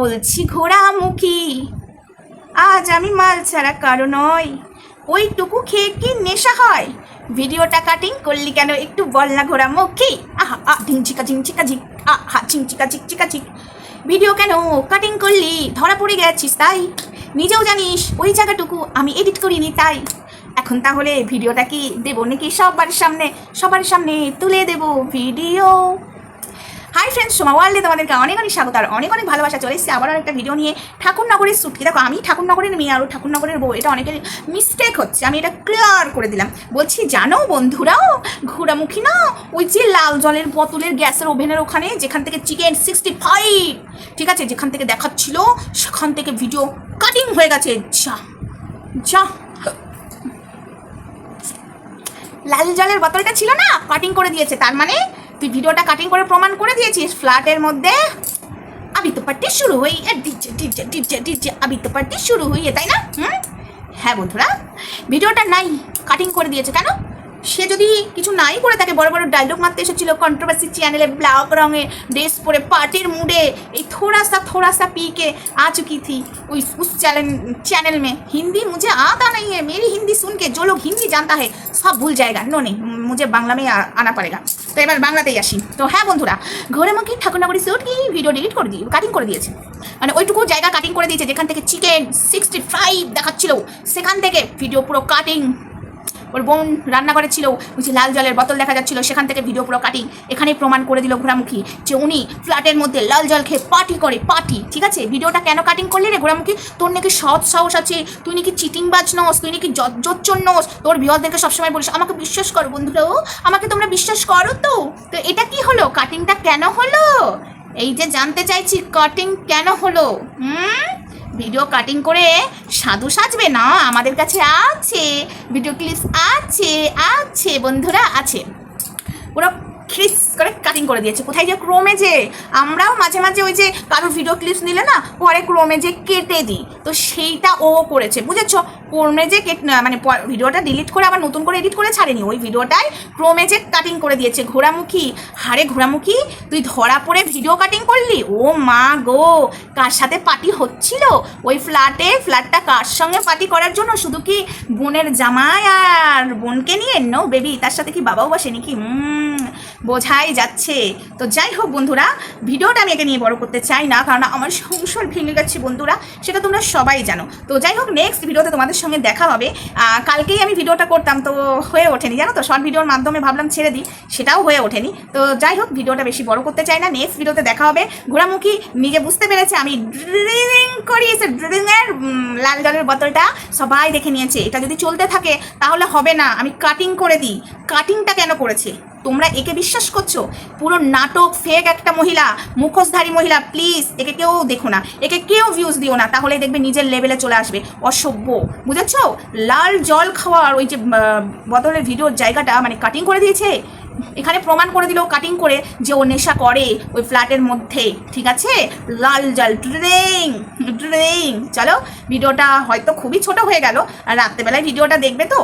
বলছি ঘোড়ামুখী। আজ আমি মাল ছাড়া কারও নয় ওইটুকু খেয়ে কি নেশা হয়? ভিডিওটা কাটিং করলি কেন? একটু বল না ঘোড়ামুখী। আহা, আ ঝিংচিকা ঝিংচিকা ঝিক আহা ঝিংচিকা ঝিকচিকা ঝিক ভিডিও কেন কাটিং করলি? ধরা পড়ে গেছিস তাই? নিজেও জানিস ওই জায়গাটুকু আমি এডিট করিনি তাই। এখন তাহলে ভিডিওটা কি দেবো নাকি সবার সামনে? সবার সামনে তুলে দেবো ভিডিও। হাই ফ্রেন্ডস সোমা ওয়ার্ল্ডে তোমাদেরকে অনেক অনেক স্বাগত আর অনেক অনেক ভালোবাসা চলে এসেছে। আবার একটা ভিডিও নিয়ে ঠাকুরনগরের সুটকি দেখো, আমি ঠাকুরনগরের মেয়ে আর ঠাকুরনগরের বউ, এটা অনেকের মিস্টেক হচ্ছে। আমি এটা ক্লিয়ার করে দিলাম। বলছি, জানো বন্ধুরাও ঘোরামুখী না? ওই যে লাল জলের বোতলের গ্যাসের ওভেনের ওখানে, যেখান থেকে চিকেন সিক্সটি ফাইভ ঠিক আছে? যেখান থেকে দেখাচ্ছিল, সেখান থেকে ভিডিও কাটিং হয়ে গেছে। যা যা। লাল জলের বোতলটা ছিল না? কাটিং করে দিয়েছে। তার মানে তুই ভিডিওটা কাটিং করে প্রমাণ করে দিয়েছিস ফ্ল্যাটের মধ্যে আবি তো পার্টি শুরু হই ডিজে ডিজে ডিজে ডিজে আবি তো পার্টি শুরু হইয়ে তাই না হুম হ্যাঁ বন্ধুরা ভিডিওটা নাই কাটিং করে দিয়েছে কেন সে যদি কিছু নাই করে তাকে বড় বড় ডায়লগ মারতে এসেছিল কন্ট্রোভার্সি চ্যানেলে ব্ল্যাক রঙে ড্রেস পরে পার্টির মুডে এই थोड़ा सा थोड़ा सा पी के आ चुकी थी उस उस चैनल चैनल में हिंदी मुझे आता नहीं है मेरी हिंदी सुन के जो लोग हिंदी जानता है सब भूल जाएगा नो नहीं मुझे बांग्ला में आ- आना पड़ेगा তো এবার বাংলাতেই আসি। তো হ্যাঁ বন্ধুরা ঘরে মাকে ঠাকুরনগরী স্যুট কি ভিডিও ডিলিট করে দিয়ে কাটিং করে দিয়েছে। মানে ওইটুকু জায়গা কাটিং করে দিয়েছে, যেখান থেকে চিকেন সিক্সটি ফাইভ দেখাচ্ছিল। সেখান থেকে ভিডিও পুরো কাটিং ওর বোন রান্নাঘরে ছিল, ওই যে লাল জলের বোতল দেখা যাচ্ছিল, সেখান থেকে ভিডিও পুরো কাটিং এখানেই প্রমাণ করে দিল ঘোরামুখী যে উনি ফ্ল্যাটের মধ্যে লাল জল খেয়ে পার্টি করে পার্টি ঠিক আছে? ভিডিওটা কেন কাটিং করলি রে ঘোরামুখী তোর নাকি সৎ সাহস আছে, তুই নাকি চিটিং বাজ নস, তুই নাকি জজ্জোচ্চর নস। তোর বিহসদেরকে সবসময় বলিস, আমাকে বিশ্বাস করো বন্ধুরা, ও, আমাকে তোমরা বিশ্বাস করো তো। তো এটা কি হলো? কাটিংটা কেন হলো? এই যে জানতে চাইছি কাটিং কেন হলো? হুম? ভিডিও কাটিং করে সাধু সাজবে না? আমাদের কাছে আছে। ভিডিও ক্লিপস আছে আছে, বন্ধুরা, আছে। পুরো খ্রিস করে কাটিং করে দিয়েছে। কোথায় যে ক্রোমে যে, আমরাও মাঝে মাঝে ওই যে কারোর ভিডিও ক্লিপস নিলে না, পরে ক্রোমে যে কেটে দিই। তো সেইটা ও করেছে, বুঝেছ? ক্রোমে যে মানে ভিডিওটা ডিলিট করে আবার নতুন করে এডিট করে ছাড়েনি। ওই ভিডিওটাই ক্রোমে যে কাটিং করে দিয়েছে। ঘোরামুখী হারে ঘোরামুখী তুই ধরা পড়ে ভিডিও কাটিং করলি? ও মা গো, কার সাথে পার্টি হচ্ছিল? ওই ফ্ল্যাটে ফ্ল্যাটটা কার সঙ্গে পার্টি করার জন্য? শুধু কি বোনের জামাই আর বোনকে নিয়ে? নো বেবি তার সাথে কি বাবাও বসে নাকি বোঝাই যাচ্ছে। তো যাই হোক বন্ধুরা, ভিডিওটা আমি একে নিয়ে বড় করতে চাই না, কারণ আমার সংসার ভেঙে গেছে বন্ধুরা, সেটা তোমরা সবাই জানো। তো যাই হোক নেক্সট ভিডিওতে তোমাদের সঙ্গে দেখা হবে। কালকেই আমি ভিডিওটা করতাম, তো হয়ে ওঠেনি, জানো তো? শর্ট ভিডিওর মাধ্যমে ভাবলাম ছেড়ে দিই, সেটাও হয়ে ওঠেনি। তো যাই হোক, ভিডিওটা বেশি বড় করতে চাই না। নেক্সট ভিডিওতে দেখা হবে। ঘোরামুখী নিজে বুঝতে পেরেছে, আমি ড্রিলিং করিয়েছে ড্রিলিংয়ের লাল জলের বোতলটা সবাই দেখে নিয়েছে। এটা যদি চলতে থাকে, তাহলে হবে না। আমি কাটিং করে দিই। কাটিংটা কেন করেছে? তোমরা একে বিশ্বাস করছ? পুরো নাটক ফেক একটা মহিলা, মুখোশধারী মহিলা প্লিজ একে কেউ দেখো না। একে কেউ ভিউজ দিও না তাহলে দেখবে নিজের লেভেলে চলে আসবে। অসভ্য, বুঝেছ? লাল জল খাওয়ার ওই যে বদলের ভিডিওর জায়গাটা মানে কাটিং করে দিয়েছে। এখানে প্রমাণ করে দিল কাটিং করে যে ও নেশা করে ওই ফ্ল্যাটের মধ্যে, ঠিক আছে? লাল জল ড্রিং ড্রিং চলো, ভিডিওটা হয়তো খুবই ছোট হয়ে গেল, আর রাত্রেবেলায় ভিডিওটা দেখবে তো?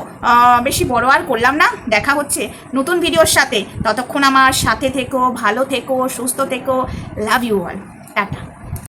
বেশি বড় আর করলাম না, দেখা হচ্ছে নতুন ভিডিওর সাথে। ততক্ষণ আমার সাথে থেকো, ভালো থেকো, সুস্থ থেকো লাভ ইউ অল টাটা।